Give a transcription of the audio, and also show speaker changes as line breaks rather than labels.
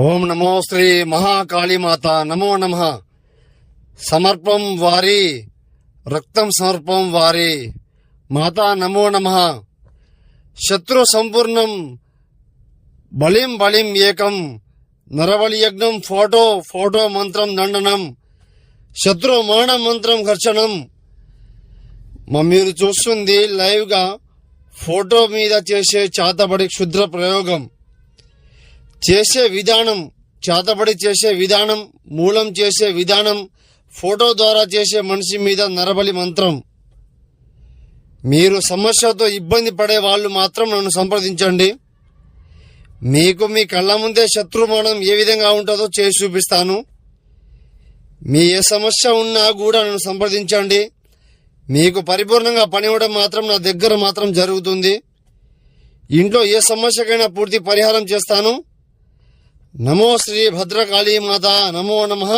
ఓం నమో శ్రీ మహాకాళీమాత నమో నమ. సమర్పం వారి రక్తం సమర్పం వారి మాతా నమో నమ. శత్రు సంపూర్ణం బలిం బలిం ఏకం నరబలి యజ్ఞం ఫోటో ఫోటో మంత్రం దండనం శత్రు మరణ మంత్రం ఘర్షణం. మీరు చూస్తుంది లైవ్గా ఫోటో మీద చేసే చాతబడి క్షుద్ర ప్రయోగం. చేసే విధానం చేతబడి చేసే విధానం మూలం చేసే విధానం ఫోటో ద్వారా చేసే మనిషి మీద నరబలి మంత్రం. మీరు సమస్యతో ఇబ్బంది పడే వాళ్ళు మాత్రం నన్ను సంప్రదించండి. మీకు మీ కళ్ళ ముందే శత్రుమానం ఏ విధంగా ఉంటుందో చేసి చూపిస్తాను. మీ ఏ సమస్య ఉన్నా కూడా నన్ను సంప్రదించండి. మీకు పరిపూర్ణంగా పనివ్వడం మాత్రం నా దగ్గర మాత్రం జరుగుతుంది. ఇంట్లో ఏ సమస్యకైనా పూర్తి పరిహారం చేస్తాను. నమో శ్రీ భద్రకాళీ మాత నమో నమః